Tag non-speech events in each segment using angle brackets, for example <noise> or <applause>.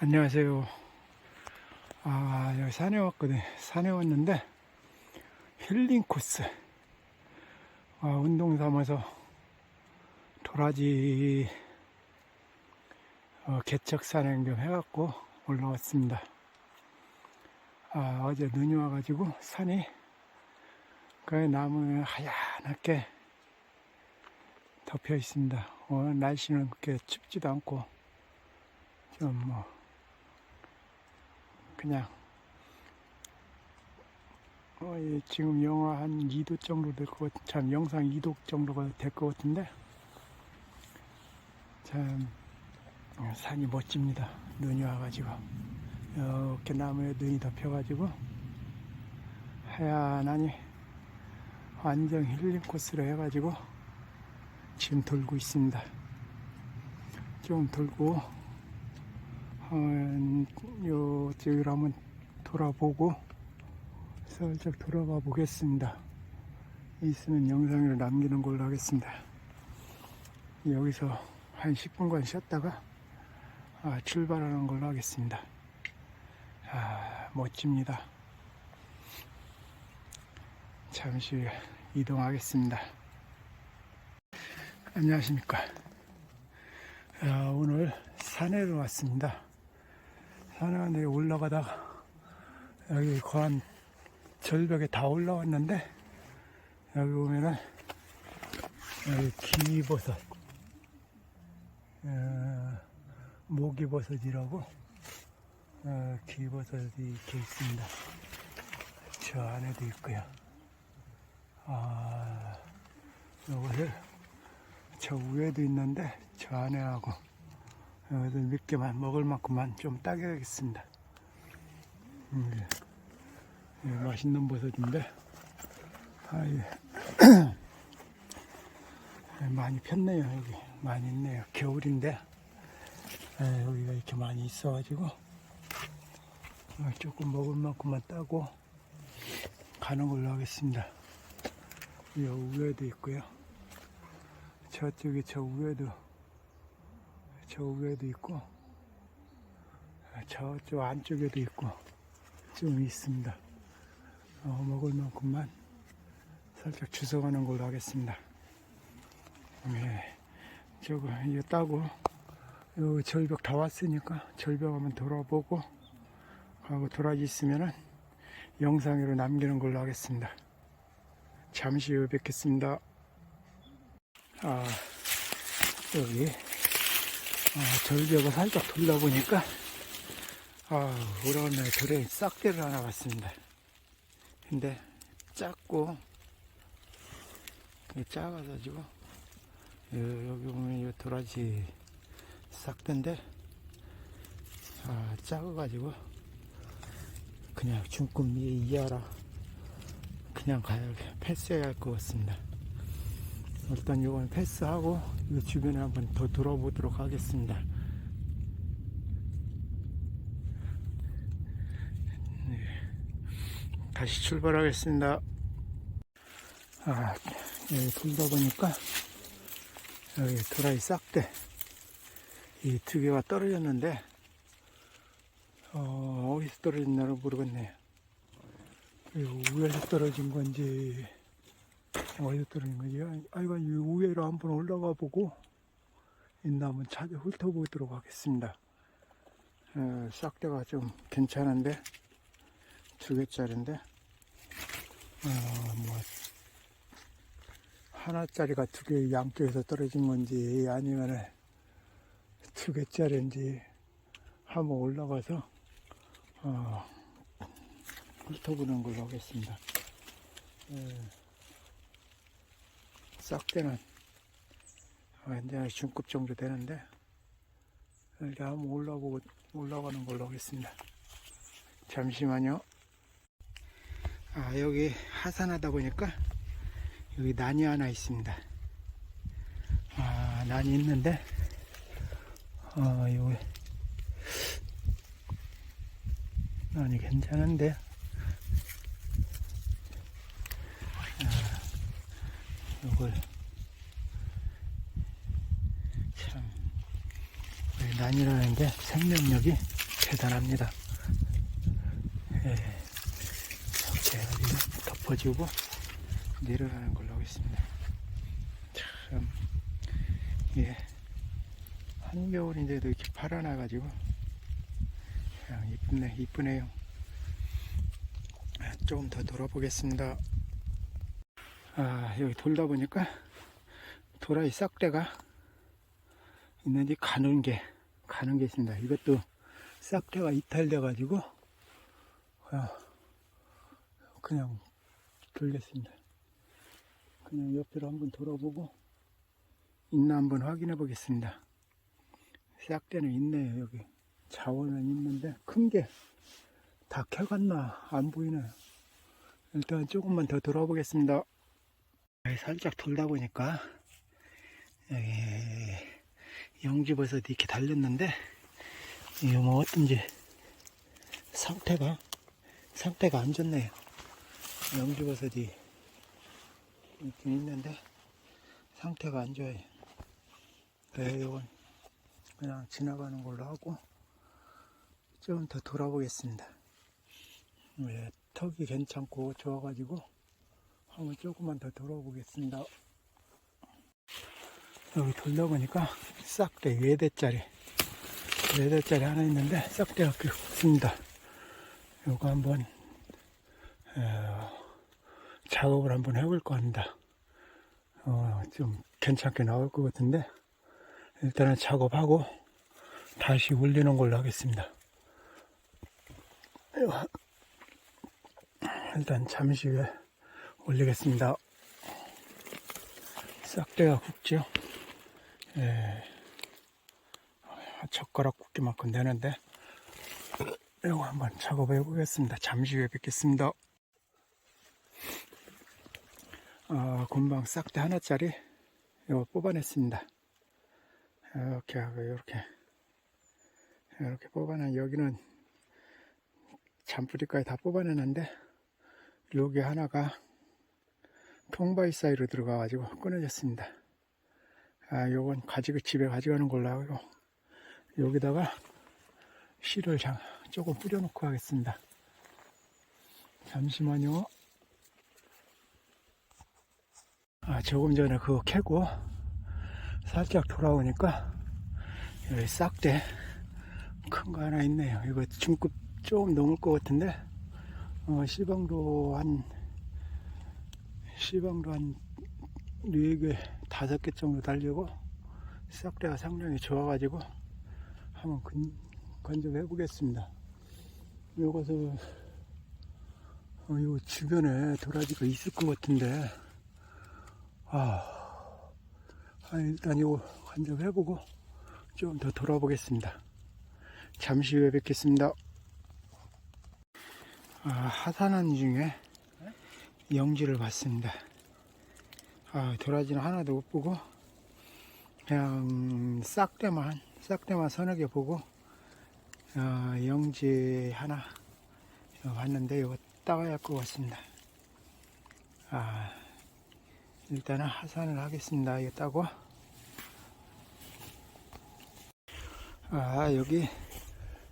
안녕하세요. 아, 여기 산에 왔거든요. 산에 왔는데, 힐링 코스. 아, 운동 삼아서 도라지, 어, 개척 산행 좀 해갖고 올라왔습니다. 아, 어제 눈이 와가지고 산이, 그 나무 하얗게 덮여 있습니다. 오늘 날씨는 그렇게 춥지도 않고, 좀 뭐, 그냥 어, 예, 지금 영하 한 2도 정도 될 것 같, 참 영상 2도 정도가 될 것 같은데 참 어, 산이 멋집니다. 눈이 와가지고 이렇게 나무에 눈이 덮여가지고 하얀하니 완전 힐링 코스로 해가지고 지금 돌고 있습니다. 좀 돌고 어, 요 저기를 한번 돌아보고 살짝 돌아가 보겠습니다. 있으면 영상을 남기는 걸로 하겠습니다. 여기서 한 10분간 쉬었다가 아, 출발하는 걸로 하겠습니다. 아, 멋집니다. 잠시 이동하겠습니다. 안녕하십니까. 아, 오늘 산에로 왔습니다. 산에 올라가다가 여기 거한 절벽에 다 올라왔는데 여기 보면은 여기 기버섯 어, 모기버섯이라고 어, 기버섯이 이렇게 있습니다. 저 안에도 있고요. 아, 요것을 저 위에도 있는데 저 안에 하고 여기서 몇 개만 먹을 만큼만 좀 따겨야겠습니다. 음, 예, 맛있는 버섯인데 아, 예. <coughs> 예, 많이 폈네요 여기 많이 있네요 겨울인데 예, 여기가 이렇게 많이 있어가지고 어, 조금 먹을 만큼만 따고 가는 걸로 하겠습니다. 이 위에도 있고요. 저쪽에 저 위에도 저 위에도 있고 저쪽 안쪽에도 있고 좀 있습니다. 어, 먹을 만큼만 살짝 주워가는 걸로 하겠습니다. 예, 저거 이거 따고 요 절벽 다 왔으니까 절벽 한번 돌아보고 하고 도라지 있으면은 영상으로 남기는 걸로 하겠습니다. 잠시 후에 뵙겠습니다. 아, 여기 아, 절벽을 살짝 돌려보니까 아, 오랜만에 돌에 싹대를 하나 봤습니다. 근데 작고 작아가지고 여- 여기 보면 이 도라지 싹대인데 아, 작아가지고 그냥 중금 이하라 그냥 가야 패스해야 할 것 같습니다. 일단 이건 패스하고 이 주변에 한번 더 돌아보도록 하겠습니다. 네. 다시 출발하겠습니다. 아, 여기 돌다 보니까 여기 도라이 싹대 이 두 개가 떨어졌는데 어, 어디서 떨어졌나를 모르겠네요. 이거 위에서 떨어진 건지 어디서 떨어진 건지 아이가 이 위에로 한번 올라가 보고 있나 한번 찾아 훑어보도록 하겠습니다. 어, 싹대가 좀 괜찮은데 두 개짜리인데 어, 뭐 하나짜리가 두 개 양쪽에서 떨어진 건지 아니면 두 개짜리인지 한번 올라가서 어, 훑어보는 걸로 하겠습니다. 예, 싹대는 완전히 중급 정도 되는데 이렇게 한번 올라보고 올라가는 걸로 하겠습니다. 잠시만요. 아 여기 하산하다 보니까 여기 난이 하나 있습니다. 아 난이 있는데 아 여기 난이 괜찮은데 이걸 참 난이라는 게 생명력이 대단합니다. 예, 이렇게 덮어주고 내려가는 걸로 하겠습니다. 참, 예, 한겨울인데도 이렇게 팔아나가지고 그냥 이쁘네, 이쁘네요. 아, 조금 더 돌아보겠습니다. 아, 여기 돌다 보니까 도라이 싹대가 있는데 가는 게, 가는 게 있습니다. 이것도 싹대가 이탈돼 가지고 그냥, 그냥 돌겠습니다. 그냥 옆으로 한번 돌아보고 있나 한번 확인해 보겠습니다. 싹대는 있네요 여기 자원은 있는데 큰 게다 캐갔나 안 보이네요. 일단 조금만 더 돌아보겠습니다. 살짝 돌다 보니까 여기 영지버섯이 이렇게 달렸는데 이게 뭐 어떤지 상태가 상태가 안 좋네요. 영지버섯이 있긴 있는데 상태가 안 좋아요. 그래 이건 그냥 지나가는 걸로 하고 좀 더 돌아보겠습니다. 예, 턱이 괜찮고 좋아가지고 한번 조금만 더 돌아보겠습니다. 여기 돌다 보니까 싹대 4대짜리 4대짜리 하나 있는데 싹대가 꽤 굵습니다. 요거 한번 어, 작업을 한번 해볼 겁니다. 어, 좀 괜찮게 나올 것 같은데 일단은 작업하고 다시 올리는 걸로 하겠습니다. 일단 잠시 후에 올리겠습니다. 싹대가 굵죠? 예. 젓가락 굵기만큼 되는데, 이거 한번 작업해 보겠습니다. 잠시 후에 뵙겠습니다. 아, 금방 싹대 하나짜리 이거 뽑아냈습니다. 이렇게 하고 이렇게 이렇게 뽑아낸 여기는 잔뿌리까지 다 뽑아내는데 여기 하나가 통바위 사이로 들어가 가지고 끊어졌습니다. 아, 요건 가지고 집에 가져가는 걸로 하고 여기다가 씨를 장- 조금 뿌려놓고 하겠습니다. 잠시만요. 아, 조금 전에 그거 캐고 살짝 돌아오니까 여기 싹대 큰 거 하나 있네요. 이거 중급 조금 넘을 것 같은데 어, 시방도 한 시방도 한 4개, 5개 정도 달리고 싹대가 상당히 좋아가지고 한번 건, 건져해 보겠습니다. 요것을 어, 요 주변에 도라지가 있을 것 같은데 아, 아, 일단 이거 간접해보고 좀 더 돌아보겠습니다. 잠시 후에 뵙겠습니다. 아, 하산한 중에 영지를 봤습니다. 아, 도라지는 하나도 못 보고 그냥 싹대만 싹대만 서너 개 보고 아, 영지 하나 봤는데 이거 따가야 할 것 같습니다. 아, 일단은 하산을 하겠습니다. 이거 따고. 아, 여기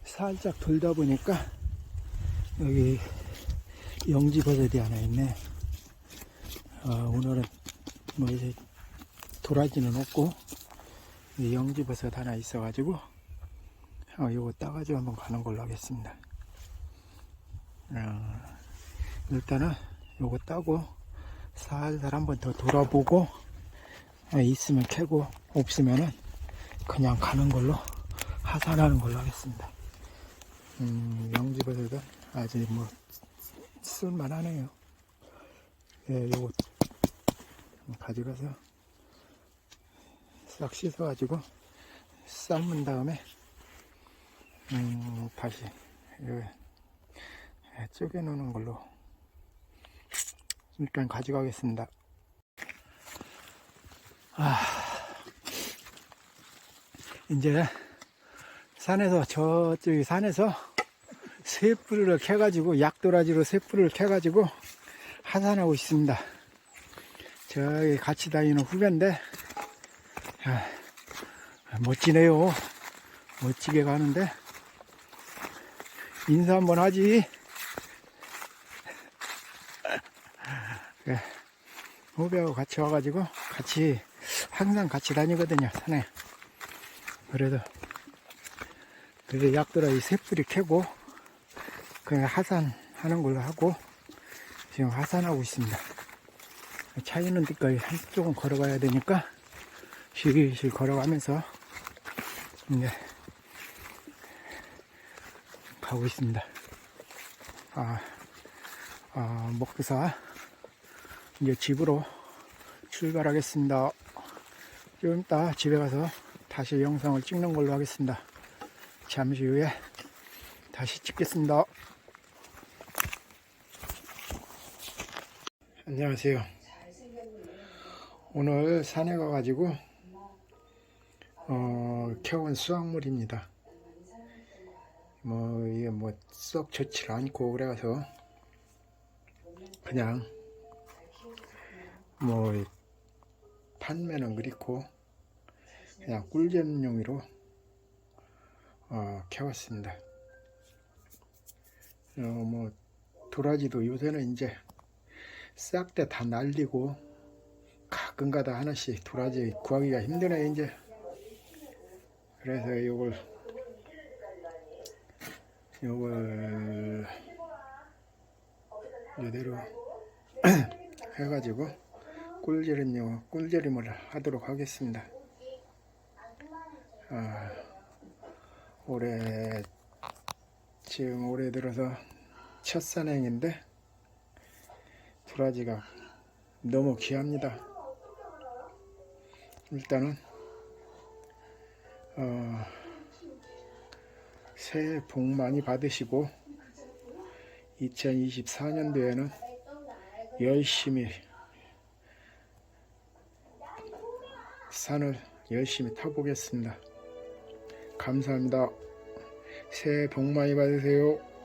살짝 돌다 보니까 여기 영지 버섯이 하나 있네. 아, 오늘은 뭐 이제 도라지는 없고 이 영지버섯 하나 있어가지고 어, 요거 따가지고 한번 가는 걸로 하겠습니다. 어, 일단은 요거 따고 살살 한번 더 돌아보고 어, 있으면 캐고 없으면은 그냥 가는 걸로 하산하는 걸로 하겠습니다. 음, 영지버섯은 아직 뭐 쓸만하네요. 예, 요거 가져가서 싹 씻어가지고 삶은 다음에 음, 다시 쪼개 놓는 걸로 일단 가져가겠습니다. 아, 이제 산에서 저쪽이 산에서 쇠뿔을 캐가지고 약도라지로 쇠뿔을 캐가지고 하산하고 있습니다. 저기 같이 다니는 후배인데 아, 멋지네요. 멋지게 가는데 인사 한번 하지. 그래. 후배하고 같이 와가지고 같이 항상 같이 다니거든요 산에. 그래도 그래도 약들아 이 새뿌리 캐고 그냥 하산하는 걸로 하고 지금 하산하고 있습니다. 차 있는 데까지 한쪽은 걸어가야 되니까 실실 걸어가면서 이제 가고 있습니다. 아, 아 목표사 이제 집으로 출발하겠습니다. 좀 이따 집에 가서 다시 영상을 찍는 걸로 하겠습니다. 잠시 후에 다시 찍겠습니다. 안녕하세요. 오늘 산에 가가지고 어, 캐온 수확물입니다. 뭐 이게 뭐 썩 좋지 않고 그래서 그냥 뭐 판매는 그렇고 그냥 꿀잼용으로 어, 캐왔습니다. 어, 뭐 도라지도 요새는 이제 싹 다 다 날리고 가끔가다 하나씩 도라지 구하기가 힘드네 이제 그래서 이걸 이걸 이대로 <clears throat> 해가지고 꿀재림요 꿀재림을 하도록 하겠습니다. 아, 올해 지금 올해 들어서 첫 산행인데 도라지가 너무 귀합니다. 일단은 어, 새해 복 많이 받으시고 2024년도에는 열심히 산을 열심히 타보겠습니다. 감사합니다. 새해 복 많이 받으세요.